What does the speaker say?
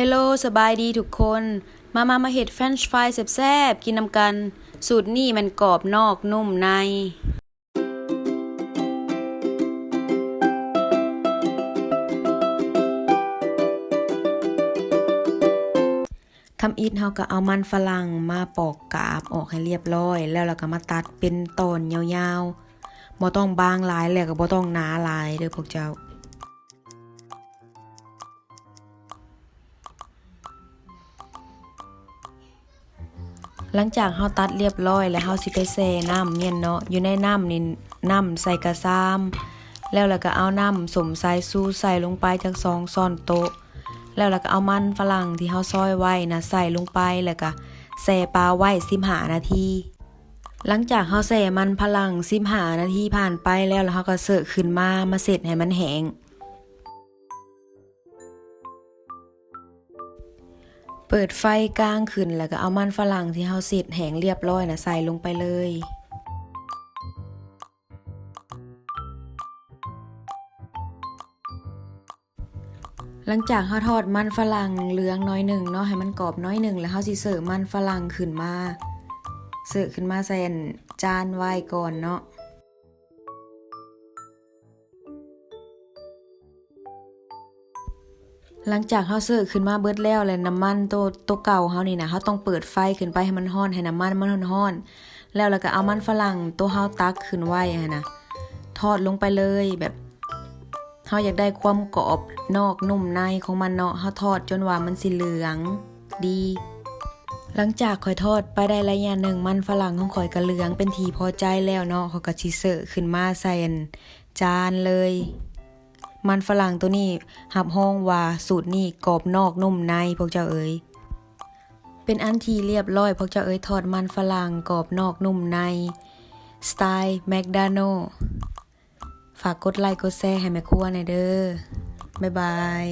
ฮลโลสบายดีทุกคน มามามาเห็ดเฟรนช์ฟรายแซ่บๆ กินนำกัน สูตรนี่มันกรอบนอกนุ่มใน ทำอีทเฮาก็เอามันฝรั่งมาปอกกาบออกให้เรียบร้อย แล้วเราก็มาตัดเป็นตอนยาวๆบ่ต้องบางหลายแล้วก็บ่ต้องหนาหลายเด้อพวกเจ้า หลังจากเฮาตัดเรียบร้อย แล้วเฮาสิไปแช่น้ำเนี่ยเนาะอยู่ในน้ำนี่น้ำใส่กระซามแล้วเราก็เอาน้ำสมใส่สู้ใส่ลงไปจากสองช้อนโต๊ะ แล้วเราก็เอามันฝรั่งที่เฮาซอยไว้นะใส่ลงไปแล้วก็แช่ปลาไว้15นาทีหลังจากเฮาแช่มันฝรั่ง15นาทีผ่านไปแล้วแล้วเฮาก็เสิร์ฟขึ้นมามาเสร็จให้มันแห้ง เปิดไฟกลางขึ้นแล้วก็เอามันฝรั่งที่เฮาเสร็จแห้งเรียบร้อยนะใส่ลงไปเลย หลังจากเฮาทอดมันฝรั่งเหลืองน้อยหนึ่งเนาะให้มันกรอบน้อยหนึ่งแล้วเฮาสิเสิร์ฟมันฝรั่งขึ้นมา เสิร์ฟขึ้นมาใส่จานไว้ก่อนเนาะ หลังจากเฮาเสิร์ฟขึ้นมาเบิดแล้วแล้วน้ำมันตัวตัวเก่าเฮานี่นะเฮาต้องเปิดไฟขึ้นไปให้มันร้อนให้น้ำมันมันร้อนๆแล้วแล้วก็เอามันฝรั่งตัวเฮาตักขึ้นไว้อะนะทอดลงไปเลยแบบเฮาอยากได้ความกรอบนอกนุ่มในของมันเนาะเฮาทอดจนว่ามันสิเหลืองดี หลังจากข่อยทอดไปได้ระยะหนึ่งมันฝรั่งของข่อยก็เหลืองเป็นทีพอใจแล้วเนาะเขาก็สิเสิร์ฟขึ้นมาใส่จานเลย มันฝรั่งตัวนี้หับห้องว่าสูตรนี้กรอบนอกนุ่มในพวกเจ้าเอ๋ยเป็นอันทีเรียบร้อยพวกเจ้าเอ๋ยทอดมันฝรั่งกรอบนอกนุ่มใน สไตล์แมคดาโนฝากกดไลค์กดแชร์ให้แม่ครัวหน่อยเด้อบ๊ายบาย